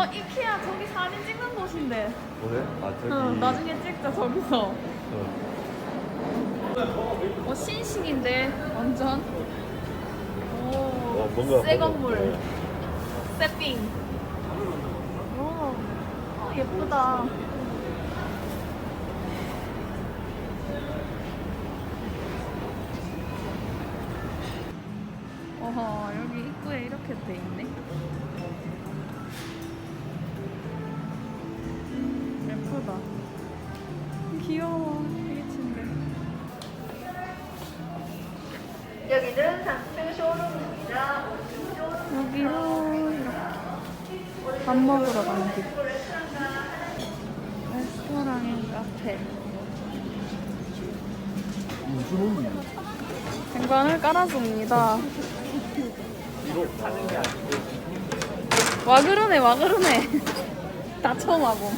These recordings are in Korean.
어 이케아 저기 사진 찍는 곳인데. 그래? 아 저기. 응, 나중에 찍자 저기서. 어. 어 신식인데 완전. 오. 어, 뭔가- 새 건물. 새삥. 오. 어, 예쁘다. 어허 여기 입구에 이렇게 돼 있네. 여기는 상층 쇼룸입니다. 여기로 이렇게 밥 먹으러 가는 길. 레스토랑인 카페. 쟁반을 깔아줍니다. 와 그러네 와 그러네. 다 처음 와봄.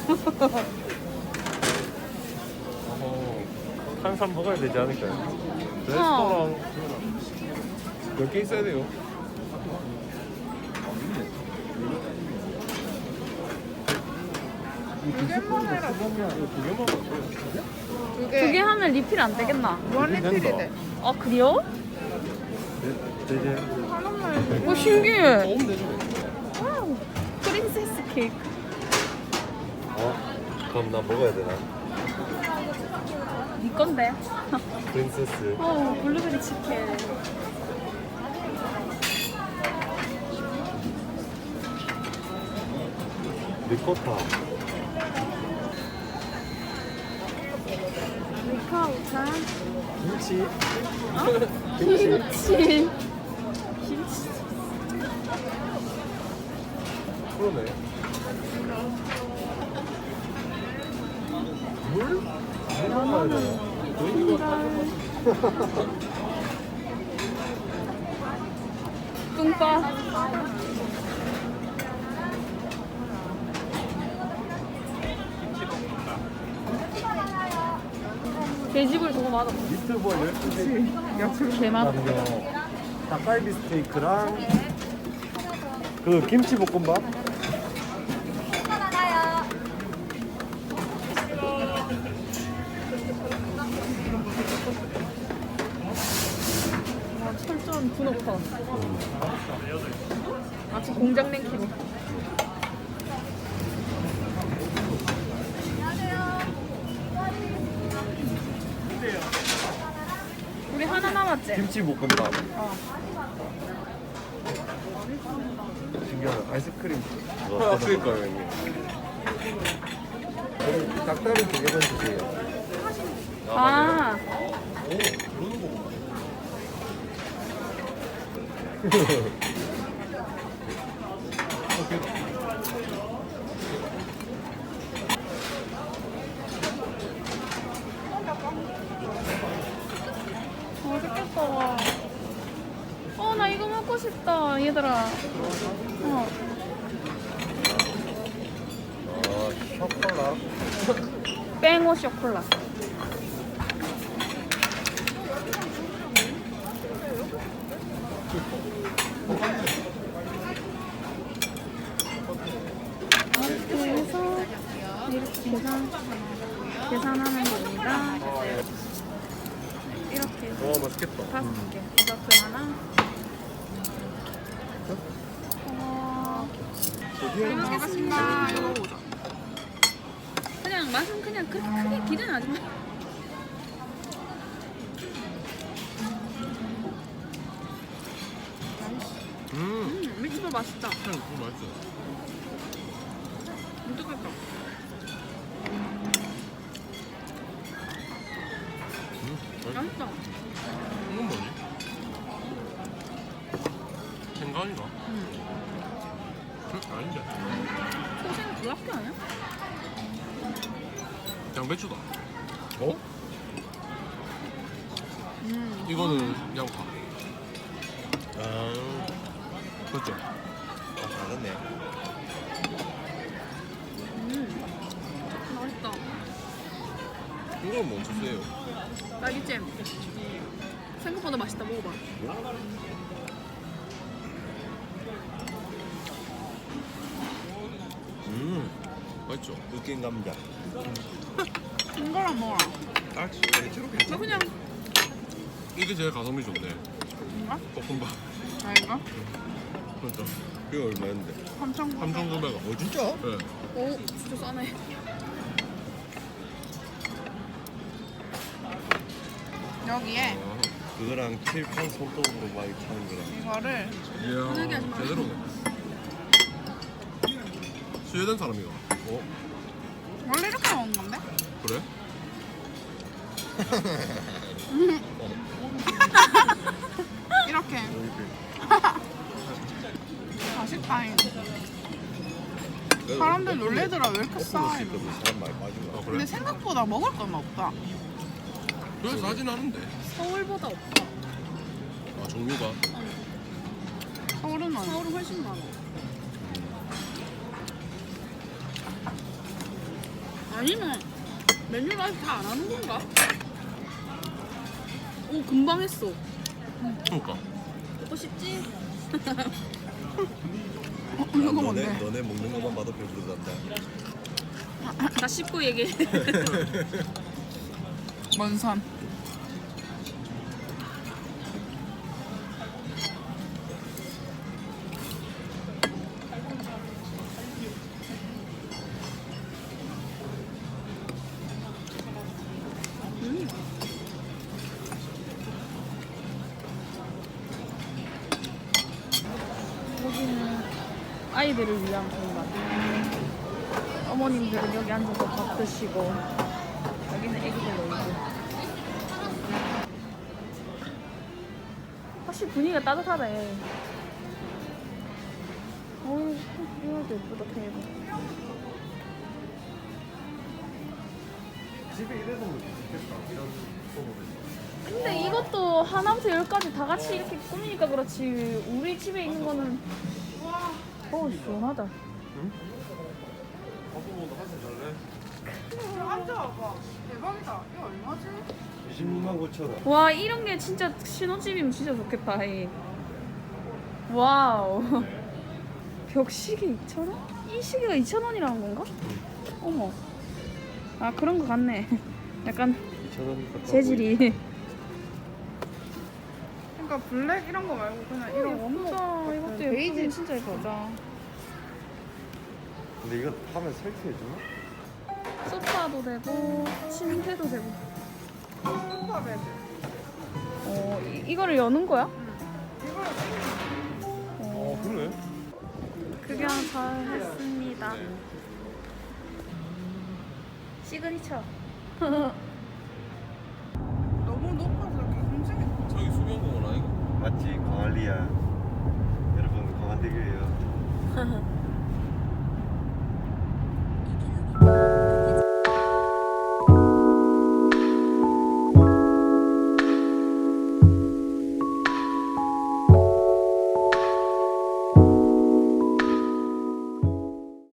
항상 먹어야 되지 않을까요? 레스토랑 몇 개 있어야 돼요? 두 개만 해라. 두 개만 먹어요. 두개 하면 리필 안 되겠나? 무한 리필이래. 아 그래요? 네, 이제 오 신기해. 먹으면 되죠. 와우. 프린세스 케이크. 어? 그럼 나 먹어야 되나? 네 건데. 프린세스. 어 블루베리 치킨. 리코타. 리카우타. 김치. 김치. 김치. 그러네. 물? 되나? 뚱빠. 돼지불 저거 맞아. 미트볼 12개. 개맛. 그다음에 닭갈비 스테이크랑 그 김치 볶음밥. 와, 철저한 분홍판. 마치 공장 냉키로. 우리 하나 남았지? 김치 볶음밥. 어. 신기하다. 아이스크림. 아, 그니까요, 형님. 닭다리 두 개만 주세요. 아, 맛있겠다. 어, 나 이거 먹고 싶다, 얘들아. 어. 아, 쇼콜라. 뺑오 쇼콜라. 해서 이렇게 계산 계산하면 맛있겠다. 다섯 개 디저트 하나. 어, 잘 먹겠습니다. 이거 먹어보자. 그냥 맛은 그냥 그렇게 크게 기대는 하지 마. 음, 음, 미치볼 맛있다. 그냥 그거 맛있어. 어떡할 맛있어. 맛있다. 이건 뭐지? 생강인가? 음. 음, 아닌데. 소생 불락기 아니야? 양배추다. 어? 음. 이거는 양파. 아, 그렇죠. 아, 다르네. 이건 뭐 주세요? 딸기잼. 생각보다 맛있다. 먹어봐. 맛있죠? 으깬 감자. 이거랑 먹어라. 아 진짜 대체로 괜찮아 그냥 이게 제일 가성비 좋네 이거? 볶음밥 아 이거? 그렇죠 이거 얼마인데? 3,900. 3,900원 어 진짜? 네. 오 진짜 싸네. 여기에 아, 그거랑 칠판 손톱으로 많이 파는 거랑. 이거를 이야. 제대로네 스웨덴 사람이가 어? 원래 이렇게 먹는 건데? 그래? 이렇게 이렇게. 맛있다잉. 사람들 놀래더라 왜 이렇게 싸? 거꾸로 이러고. 씹으면 사람 많이 빠진 아 거. 근데? 생각보다 먹을 건 없다. 그래 싸진 않은데 서울보다 없다. 아 종류가 서울은 많아. 서울은 훨씬 많아. 아니면 메뉴를 아직 다 안 하는 건가? 오 금방 했어. 그러니까 먹고 싶지? 야, 이거 너네 뭔데? 너네 먹는 것만 봐도 배부르단다. 나 씹고 얘기해. 먼 산. 음. 여기는 아이들을 위한 공간. 어머님들은 여기 앉아서 밥 드시고 확실히 분위기가 따뜻하다 얘 어이 이것도 예쁘다 테이블 집에 이래서 좋겠다. 이런 소보다. 근데 이것도 하나부터 열까지 다 같이 이렇게 꾸미니까 그렇지 우리 집에 있는 거는 어 시원하다 화보보다 한잔 잘래? 앉아 봐 대박이다 이거 얼마지? 26만 9천 원. 와 이런 게 진짜 신혼집이면 진짜 좋겠다 이. 와우 벽시계 2,000원? 이 시계가 2,000원이라는 건가? 어머 아 그런 거 같네 약간 2천 원. 재질이 그러니까 블랙 이런 거 말고 그냥 이런 원목 이것도 베이지 진짜 예쁘다 근데 이거 하면 설치해 주나? 소파도 되고 침대도 되고 어 이, 이거를 여는 거야? 이걸 어 그래? 구경 잘 했습니다. 시그니처.